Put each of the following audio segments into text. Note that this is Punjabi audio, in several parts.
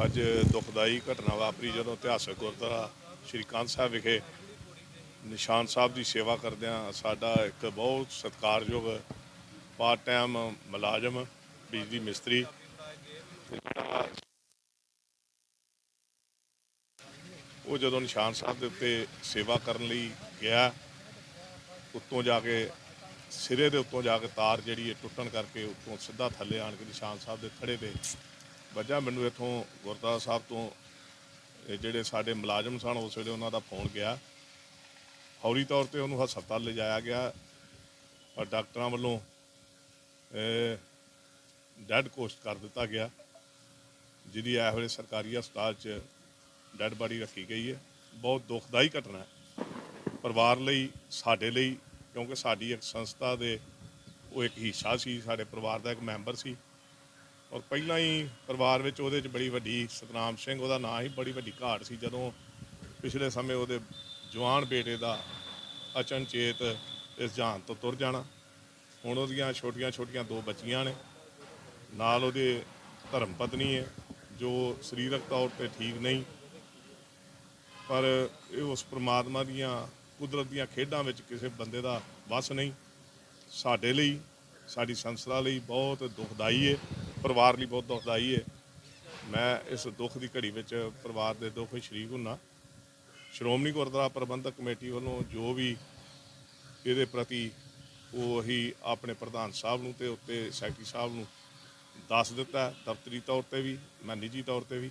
ਅੱਜ ਦੁਖਦਾਈ ਘਟਨਾ ਵਾਪਰੀ ਜਦੋਂ ਇਤਿਹਾਸਕ ਗੁਰਦੁਆਰਾ ਸ਼੍ਰੀ ਕੰਧ ਸਾਹਿਬ ਵਿਖੇ ਨਿਸ਼ਾਨ ਸਾਹਿਬ ਦੀ ਸੇਵਾ ਕਰਦਿਆਂ ਸਾਡਾ ਇੱਕ ਬਹੁਤ ਸਤਿਕਾਰਯੋਗ ਪਾਰਟ ਟਾਈਮ ਮੁਲਾਜ਼ਮ, ਬਿਜਲੀ ਮਿਸਤਰੀ ਉਹ ਜਦੋਂ ਨਿਸ਼ਾਨ ਸਾਹਿਬ ਦੇ ਉੱਤੇ ਸੇਵਾ ਕਰਨ ਲਈ ਗਿਆ, ਉੱਤੋਂ ਜਾ ਕੇ ਸਿਰੇ ਦੇ ਉੱਤੋਂ ਜਾ ਕੇ ਤਾਰ ਜਿਹੜੀ ਹੈ ਟੁੱਟਣ ਕਰਕੇ ਉੱਤੋਂ ਸਿੱਧਾ ਥੱਲੇ ਆਣ ਕੇ ਨਿਸ਼ਾਨ ਸਾਹਿਬ ਦੇ ਥੜੇ ਤੇ ਵੱਜਾ। ਮੈਨੂੰ ਇੱਥੋਂ ਗੁਰਦੁਆਰਾ ਸਾਹਿਬ ਤੋਂ ਜਿਹੜੇ ਸਾਡੇ ਮੁਲਾਜ਼ਮ ਸਨ, ਉਸ ਵੇਲੇ ਉਹਨਾਂ ਦਾ ਫੋਨ ਗਿਆ। ਫੌਰੀ ਤੌਰ ਤੇ ਉਹਨੂੰ ਹਸਪਤਾਲ ਲਿਜਾਇਆ ਗਿਆ ਪਰ ਡਾਕਟਰਾਂ ਵੱਲੋਂ ਡੈਡ ਕੋਸਟ ਕਰ ਦਿੱਤਾ ਗਿਆ, ਜਿਹਦੀ ਇਸ ਵੇਲੇ ਸਰਕਾਰੀ ਹਸਪਤਾਲ 'ਚ ਡੈੱਡ ਬਾਡੀ ਰੱਖੀ ਗਈ ਹੈ। ਬਹੁਤ ਦੁਖਦਾਈ ਘਟਨਾ ਹੈ। ਪਰਿਵਾਰ ਲਈ, ਸਾਡੇ ਲਈ, ਕਿਉਂਕਿ ਸਾਡੀ ਇੱਕ ਸੰਸਥਾ ਦੇ, ਉਹ ਇੱਕ ਹਿੱਸਾ ਸੀ, ਸਾਡੇ ਪਰਿਵਾਰ ਦਾ ਇੱਕ ਮੈਂਬਰ ਸੀ। ਔਰ ਪਹਿਲਾਂ ਹੀ ਪਰਿਵਾਰ ਵਿੱਚ ਉਹਦੇ 'ਚ ਬੜੀ ਵੱਡੀ ਸਤਨਾਮ ਸਿੰਘ, ਉਹਦਾ ਨਾਂ ਹੀ ਬੜੀ ਵੱਡੀ ਘਾਟ ਸੀ। ਜਦੋਂ ਪਿਛਲੇ ਸਮੇਂ ਉਹਦੇ ਜਵਾਨ ਬੇਟੇ ਦਾ ਅਚਨਚੇਤ ਇਸ ਜਹਾਨ ਤੋਂ ਤੁਰ ਜਾਣਾ, ਹੁਣ ਉਹਦੀਆਂ ਛੋਟੀਆਂ ਛੋਟੀਆਂ ਦੋ ਬੱਚੀਆਂ ਨੇ। ਨਾਲ ਉਹਦੇ ਧਰਮ ਪਤਨੀ ਹੈ, ਜੋ ਸਰੀਰਕ ਤੌਰ ਤੇ ਠੀਕ ਨਹੀਂ ਪਰ ਇਹ ਉਸ ਪ੍ਰਮਾਤਮਾ ਦੀਆਂ ਕੁਦਰਤ ਦੀਆਂ ਖੇਡਾਂ ਵਿੱਚ ਕਿਸੇ ਬੰਦੇ ਦਾ ਵੱਸ ਨਹੀਂ। ਸਾਡੇ ਲਈ, ਸਾਡੀ ਸੰਸਥਾ ਲਈ ਬਹੁਤ ਦੁਖਦਾਈ ਹੈ ਪਰਿਵਾਰ ਲਈ ਬਹੁਤ ਦੁਖਦਾਈ ਹੈ ਮੈਂ ਇਸ ਦੁੱਖ ਦੀ ਘੜੀ ਵਿੱਚ ਪਰਿਵਾਰ ਦੇ ਦੁੱਖ ਵਿੱਚ ਸ਼ਰੀਕ ਹੁੰਨਾ। ਸ਼੍ਰੋਮਣੀ ਗੁਰਦੁਆਰਾ ਪ੍ਰਬੰਧਕ ਕਮੇਟੀ ਵੱਲੋਂ ਜੋ ਵੀ ਇਹਦੇ ਪ੍ਰਤੀ ਉਹ ਹੀ ਆਪਣੇ ਪ੍ਰਧਾਨ ਸਾਹਿਬ ਨੂੰ ਤੇ ਉੱਤੇ ਸੈਕਟਰੀ ਸਾਹਿਬ ਨੂੰ ਦੱਸ ਦਿੱਤਾ, ਦਫ਼ਤਰੀ ਤੌਰ ਤੇ ਵੀ, ਮੈਂ ਨਿੱਜੀ ਤੌਰ ਤੇ ਵੀ।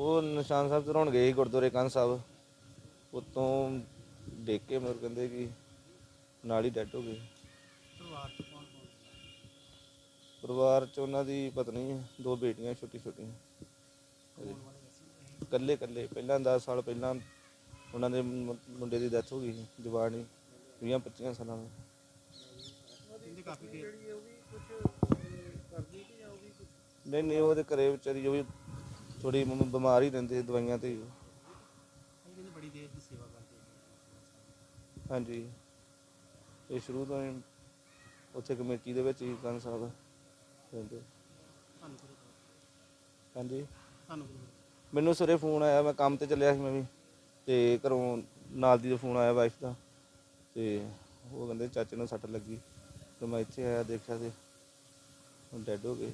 ਉਹ ਨਿਸ਼ਾਨ ਸਾਹਿਬ ਚੜਾਉਣ ਗਏ ਸੀ ਗੁਰਦੁਆਰੇ ਕੰਨ ਸਾਹਿਬ। ਉਤੋਂ ਦੇਖ ਕੇ ਮੇਰੇ ਕਹਿੰਦੇ ਕਿ ਨਾਲ ਹੀ ਡੈਡ ਹੋ ਗਏ। ਪਰਿਵਾਰ ਚ ਉਹਨਾਂ ਦੀ ਪਤਨੀ ਹੈ ਦੋ ਬੇਟੀਆਂ ਛੋਟੀ ਛੋਟੀਆਂ ਇਕੱਲੇ ਇਕੱਲੇ। ਪਹਿਲਾਂ 10 ਸਾਲ ਪਹਿਲਾਂ ਉਹਨਾਂ ਦੇ ਮੁ- ਮੁੰਡੇ ਦੀ ਡੈਥ ਹੋ ਗਈ ਸੀ ਜਵਾਨੀ 20 25 ਸਾਲਾਂ ਦਾ। ਨਹੀਂ ਨਹੀਂ ਉਹਦੇ ਘਰੇ ਵਿਚਾਰੀ ਉਹ ਵੀ ਥੋੜੀ ਬਿਮਾਰ ਹੀ ਰਹਿੰਦੇ ਸੀ ਦਵਾਈਆਂ ਤੇ। ਹੀ। ਹਾਂਜੀ। ਇਹ ਸ਼ੁਰੂ ਤੋਂ ਹੀ ਉੱਥੇ ਕਮੇਟੀ ਦੇ ਵਿੱਚ ਹੀ ਕੰਨ ਸਾਹਿਬ ਰਹਿੰਦੇ। ਹਾਂਜੀ। ਮੈਨੂੰ ਸਵੇਰੇ ਫੋਨ ਆਇਆ, ਮੈਂ ਕੰਮ ਤੇ ਚੱਲਿਆ ਸੀ ਮੈਂ ਵੀ। ਤੇ ਘਰੋਂ ਨਾਲ ਦੀ ਦਾ ਫੋਨ ਆਇਆ ਵਾਈਫ ਦਾ। ਤੇ ਉਹ ਕਹਿੰਦੇ ਚਾਚੇ ਨੂੰ ਸੱਟ ਲੱਗੀ। ਤੇ ਮੈਂ ਇੱਥੇ ਆਇਆ ਦੇਖਿਆ ਤੇ ਹੁਣ ਡੈਡ ਹੋ ਗਏ।